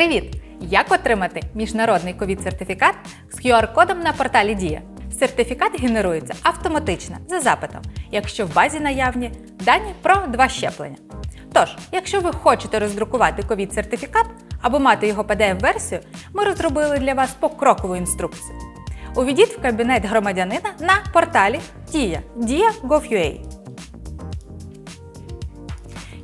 Привіт! Як отримати міжнародний ковід-сертифікат з QR-кодом на порталі Дія? Сертифікат генерується автоматично за запитом, якщо в базі наявні дані про два щеплення. Тож, якщо ви хочете роздрукувати ковід-сертифікат або мати його PDF-версію, ми розробили для вас покрокову інструкцію. Увійдіть в кабінет громадянина на порталі Дія Dia.gov.ua.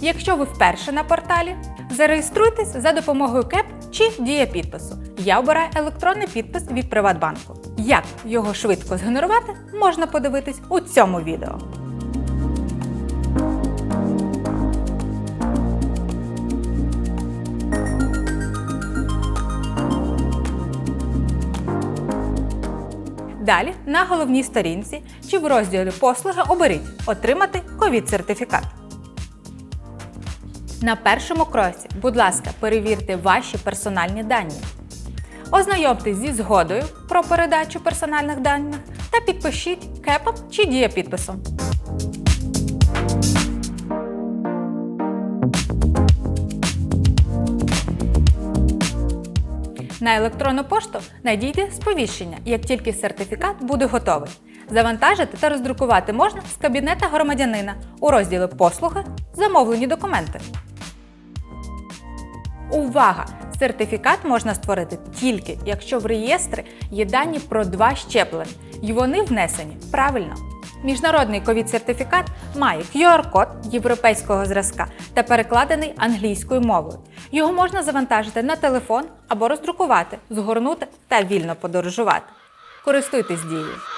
Якщо ви вперше на порталі, зареєструйтесь за допомогою КЕП чи дія підпису. Я обираю електронний підпис від Приватбанку. Як його швидко згенерувати, можна подивитись у цьому відео. Далі на головній сторінці чи в розділі Послуги оберіть Отримати ковід-сертифікат. На першому кроці, будь ласка, перевірте ваші персональні дані. Ознайомтесь зі згодою про передачу персональних даних та підпишіть кепом чи дієпідписом. На електронну пошту надійте сповіщення, як тільки сертифікат буде готовий. Завантажити та роздрукувати можна з кабінета громадянина у розділі Послуги Замовлені документи. Увага! Сертифікат можна створити тільки, якщо в реєстрі є дані про два щеплення, і вони внесені правильно. Міжнародний ковід-сертифікат має QR-код європейського зразка та перекладений англійською мовою. Його можна завантажити на телефон або роздрукувати, згорнути та вільно подорожувати. Користуйтесь дією.